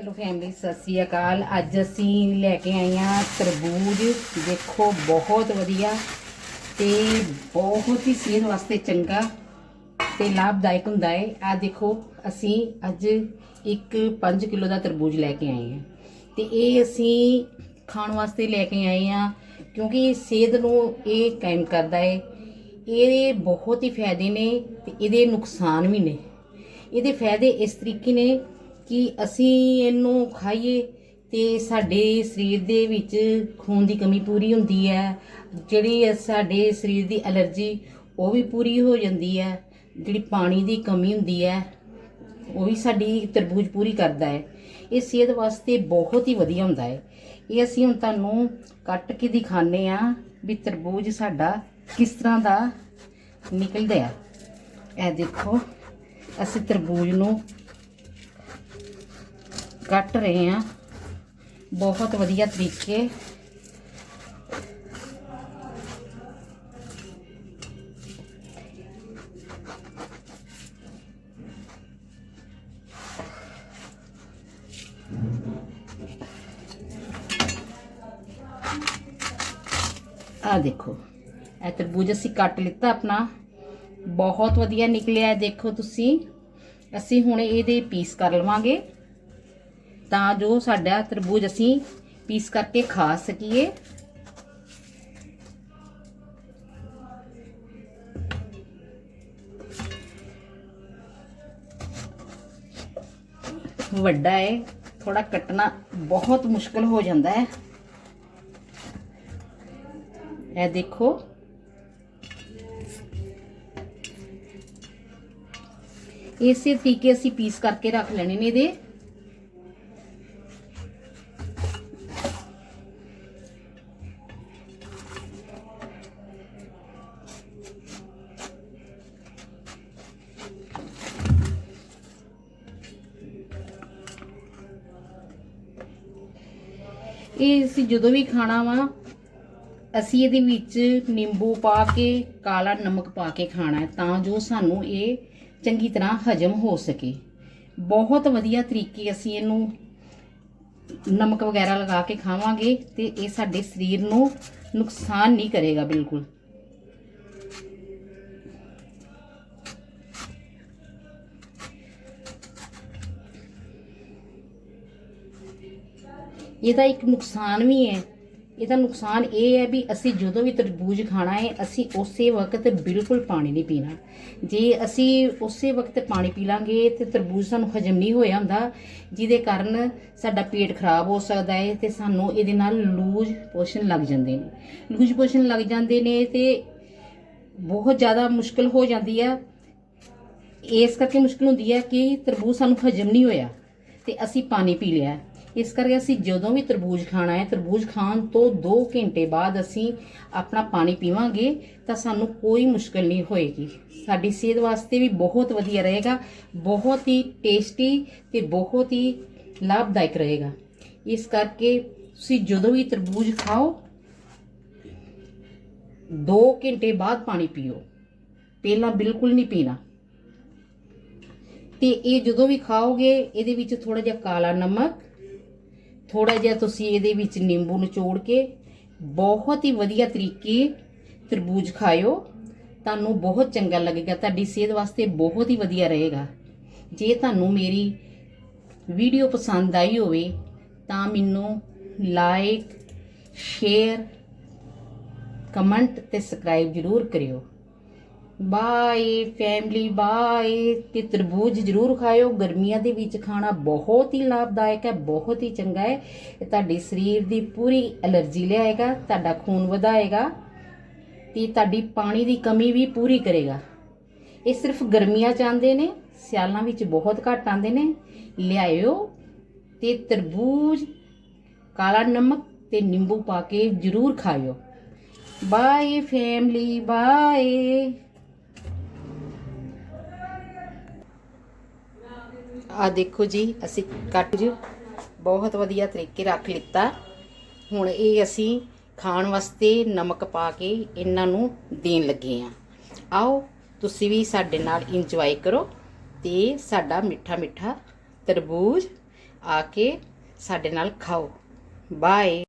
Hello family Sat Sri ਅਕਾਲ। ਅੱਜ ਅਸੀਂ ਲੈ ਕੇ ਆਏ ਹਾਂ ਤਰਬੂਜ। ਦੇਖੋ, ਬਹੁਤ ਵਧੀਆ ਤੇ ਬਹੁਤ ਹੀ ਸਿਹਤ ਵਾਸਤੇ ਚੰਗਾ ਤੇ ਲਾਭਦਾਇਕ ਹੁੰਦਾ ਹੈ। ਆ ਦੇਖੋ, ਅਸੀਂ ਅੱਜ ਇੱਕ 5 ਕਿਲੋ ਦਾ ਤਰਬੂਜ ਲੈ ਕੇ ਆਏ ਹਾਂ। ਤੇ ਇਹ ਅਸੀਂ ਖਾਣ ਵਾਸਤੇ ਲੈ ਕੇ ਆਏ ਹਾਂ ਕਿਉਂਕਿ ਸਿਹਤ ਨੂੰ ਇਹ ਕਾਇਮ ਕਰਦਾ ਹੈ। ਇਹਦੇ ਬਹੁਤ ਹੀ ਫਾਇਦੇ ਨੇ ਤੇ ਇਹਦੇ ਨੁਕਸਾਨ ਵੀ ਨੇ। ਇਹਦੇ ਫਾਇਦੇ ਇਸ ਤਰੀਕੇ ਨੇ ਕਿ ਅਸੀਂ ਇਹਨੂੰ ਖਾਈਏ ਤੇ ਸਾਡੇ ਸਰੀਰ ਦੇ ਵਿੱਚ ਖੂਨ ਦੀ ਕਮੀ ਪੂਰੀ ਹੁੰਦੀ ਹੈ। ਜਿਹੜੀ ਸਾਡੇ ਸਰੀਰ ਦੀ ਐਲਰਜੀ, ਉਹ ਵੀ ਪੂਰੀ ਹੋ ਜਾਂਦੀ ਹੈ। ਜਿਹੜੀ ਪਾਣੀ ਦੀ ਕਮੀ ਹੁੰਦੀ ਹੈ, ਉਹ ਵੀ ਸਾਡੀ ਤਰਬੂਜ ਪੂਰੀ ਕਰਦਾ ਹੈ। ਇਹ ਸਿਹਤ ਵਾਸਤੇ ਬਹੁਤ ਹੀ ਵਧੀਆ ਹੁੰਦਾ ਹੈ। ਇਹ ਅਸੀਂ ਹੁਣ ਤੁਹਾਨੂੰ ਕੱਟ ਕੇ ਦਿਖਾਣੇ ਆ ਵੀ ਤਰਬੂਜ ਸਾਡਾ ਕਿਸ ਤਰ੍ਹਾਂ ਦਾ ਨਿਕਲਦਾ ਹੈ। ਇਹ ਦੇਖੋ, ਅਸੀਂ ਤਰਬੂਜ ਨੂੰ ਕੱਟ ਰਹੇ ਹਾਂ। ਬਹੁਤ ਵਧੀਆ ਤਰੀਕੇ। ਆ ਦੇਖੋ, ਇਹ ਤਰਬੂਜ ਅਸੀਂ ਕੱਟ ਲਿੱਤਾ ਆਪਣਾ। ਬਹੁਤ ਵਧੀਆ ਨਿਕਲਿਆ ਦੇਖੋ ਤੁਸੀਂ। ਅਸੀਂ ਹੁਣ ਇਹਦੇ ਪੀਸ ਕਰ ਲਵਾਂਗੇ। ਤਾਂ ਜੋ ਸਾਡਾ ਤਰਬੂਜ ਅਸੀਂ ਪੀਸ ਕਰਕੇ ਖਾ ਸਕੀਏ। ਵੱਡਾ ਹੈ ਥੋੜਾ ਕੱਟਣਾ ਬਹੁਤ ਮੁਸ਼ਕਲ ਹੋ ਜਾਂਦਾ ਹੈ। ਇਹ ਦੇਖੋ। ਇਸੇ ਤਰੀਕੇ ਅਸੀਂ ਪੀਸ ਕਰਕੇ ਰੱਖ ਲੈਣੇ ਨੇ ਇਹਦੇ। ਇਹ ਅਸੀਂ ਜਦੋਂ ਵੀ ਖਾਣਾ ਵਾ, ਅਸੀਂ ਇਹਦੇ ਵਿੱਚ ਨਿੰਬੂ ਪਾ ਕੇ, ਕਾਲਾ ਨਮਕ ਪਾ ਕੇ ਖਾਣਾ ਹੈ, ਤਾਂ ਜੋ ਸਾਨੂੰ ਇਹ ਚੰਗੀ ਤਰ੍ਹਾਂ ਹਜਮ ਹੋ ਸਕੇ। ਬਹੁਤ ਵਧੀਆ ਤਰੀਕੇ ਅਸੀਂ ਇਹਨੂੰ ਨਮਕ ਵਗੈਰਾ ਲਗਾ ਕੇ ਖਾਵਾਂਗੇ ਤੇ ਇਹ ਸਾਡੇ ਸਰੀਰ ਨੂੰ ਨੁਕਸਾਨ ਨਹੀਂ ਕਰੇਗਾ, ਬਿਲਕੁਲ। ਇਹਦਾ ਇੱਕ ਨੁਕਸਾਨ ਵੀ ਹੈ। ਇਹਦਾ ਨੁਕਸਾਨ ਇਹ ਹੈ ਵੀ ਅਸੀਂ ਜਦੋਂ ਵੀ ਤਰਬੂਜ ਖਾਣਾ ਹੈ, ਅਸੀਂ ਉਸੇ ਵਕਤ ਬਿਲਕੁਲ ਪਾਣੀ ਨਹੀਂ ਪੀਣਾ। ਜੇ ਅਸੀਂ ਉਸੇ ਵਕਤ ਪਾਣੀ ਪੀ ਲਾਂਗੇ ਤੇ ਤਰਬੂਜ ਸਾਨੂੰ ਹਜਮ ਨਹੀਂ ਹੋਇਆ ਹੁੰਦਾ, ਜਿਹਦੇ ਕਾਰਨ ਸਾਡਾ ਪੇਟ ਖਰਾਬ ਹੋ ਸਕਦਾ ਹੈ ਤੇ ਸਾਨੂੰ ਇਹਦੇ ਨਾਲ ਲੂਜ ਪੋਸ਼ਨ ਲੱਗ ਜਾਂਦੇ ਨੇ। ਲੂਜ ਪੋਸ਼ਨ ਲੱਗ ਜਾਂਦੇ ਨੇ ਤੇ ਬਹੁਤ ਜ਼ਿਆਦਾ ਮੁਸ਼ਕਲ ਹੋ ਜਾਂਦੀ ਹੈ ਇਸ ਕਰਕੇ ਮੁਸ਼ਕਲ ਹੁੰਦੀ ਹੈ ਕਿ ਤਰਬੂਜ ਸਾਨੂੰ ਹਜਮ ਨਹੀਂ ਹੋਇਆ ਤੇ ਅਸੀਂ ਪਾਣੀ ਪੀ ਲਿਆ। ਇਸ ਕਰਕੇ ਅਸੀਂ ਜਦੋਂ ਵੀ ਤਰਬੂਜ ਖਾਣਾ ਹੈ, ਤਰਬੂਜ ਖਾਣ ਤੋਂ 2 ਘੰਟੇ ਬਾਅਦ ਅਸੀਂ ਆਪਣਾ ਪਾਣੀ ਪੀਵਾਂਗੇ, ਤਾਂ ਸਾਨੂੰ ਕੋਈ ਮੁਸ਼ਕਲ ਨਹੀਂ ਹੋਏਗੀ। ਸਾਡੀ ਸਿਹਤ ਵਾਸਤੇ ਵੀ ਬਹੁਤ ਵਧੀਆ ਰਹੇਗਾ, ਬਹੁਤ ਹੀ ਟੇਸਟੀ ਤੇ ਬਹੁਤ ਹੀ ਲਾਭਦਾਇਕ ਰਹੇਗਾ। ਇਸ ਕਰਕੇ ਤੁਸੀਂ ਜਦੋਂ ਵੀ ਤਰਬੂਜ ਖਾਓ 2 ਘੰਟੇ ਬਾਅਦ ਪਾਣੀ ਪੀਓ। ਪਹਿਲਾਂ ਬਿਲਕੁਲ ਨਹੀਂ ਪੀਣਾ। ਤੇ ਇਹ ਜਦੋਂ ਵੀ ਖਾਓਗੇ, ਇਹਦੇ ਵਿੱਚ ਥੋੜਾ ਜਿਹਾ ਕਾਲਾ ਨਮਕ ਥੋੜਾ ਜਿਹਾ ਤੁਸੀਂ ਇਹਦੇ ਵਿੱਚ ਨਿੰਬੂ ਨਿਚੋੜ ਕੇ ਬਹੁਤ ਹੀ ਵਧੀਆ ਤਰੀਕੇ ਤਰਬੂਜ ਖਾਇਓ। ਤੁਹਾਨੂੰ ਬਹੁਤ ਚੰਗਾ ਲੱਗੇਗਾ, ਤੁਹਾਡੀ ਸਿਹਤ ਵਾਸਤੇ ਬਹੁਤ ਹੀ ਵਧੀਆ ਰਹੇਗਾ। ਜੇ ਤੁਹਾਨੂੰ ਮੇਰੀ ਵੀਡੀਓ ਪਸੰਦ ਆਈ ਹੋਵੇ, ਤਾਂ ਮੈਨੂੰ ਲਾਈਕ ਸ਼ੇਅਰ ਕਮੈਂਟ ਤੇ ਸਬਸਕ੍ਰਾਈਬ ਜ਼ਰੂਰ ਕਰਿਓ। ਬਾਏ ਫੈਮਲੀ ਬਾਏ, ਤੇ ਤਰਬੂਜ ਜ਼ਰੂਰ ਖਾਇਓ। ਗਰਮੀਆਂ ਦੇ ਵਿੱਚ ਖਾਣਾ ਬਹੁਤ ਹੀ ਲਾਭਦਾਇਕ ਹੈ, ਬਹੁਤ ਹੀ ਚੰਗਾ ਹੈ। ਤੁਹਾਡੇ ਸਰੀਰ ਦੀ ਪੂਰੀ ਅਲਰਜੀ ਲਿਆਏਗਾ, ਤੁਹਾਡਾ ਖੂਨ ਵਧਾਏਗਾ, ਤੇ ਤੁਹਾਡੀ ਪਾਣੀ ਦੀ ਕਮੀ ਵੀ ਪੂਰੀ ਕਰੇਗਾ। ਇਹ ਸਿਰਫ ਗਰਮੀਆਂ ਚ ਆਉਂਦੇ ਨੇ, ਸਿਆਲਾਂ ਵਿੱਚ ਬਹੁਤ ਘੱਟ ਆਉਂਦੇ ਨੇ। ਲਿਆਇਓ ਤੇ ਤਰਬੂਜ, ਕਾਲਾ ਨਮਕ ਤੇ ਨਿੰਬੂ ਪਾ ਕੇ ਜ਼ਰੂਰ ਖਾਇਓ। Bye family bye. ਆ ਦੇਖੋ ਜੀ, ਅਸੀਂ ਕੱਟ ਜੀ, ਬਹੁਤ ਵਧੀਆ ਤਰੀਕੇ ਰੱਖ ਲਿੱਤਾ। ਹੁਣ ਇਹ ਅਸੀਂ ਖਾਣ ਵਾਸਤੇ ਨਮਕ ਪਾ ਕੇ ਇਹਨਾਂ ਨੂੰ ਦੇਣ ਲੱਗੇ ਆ ਆਓ, ਤੁਸੀਂ ਵੀ ਸਾਡੇ ਨਾਲ ਇੰਜੋਏ ਕਰੋ ਤੇ ਸਾਡਾ ਮਿੱਠਾ ਮਿੱਠਾ ਤਰਬੂਜ ਆ ਕੇ ਸਾਡੇ ਨਾਲ ਖਾਓ। ਬਾਏ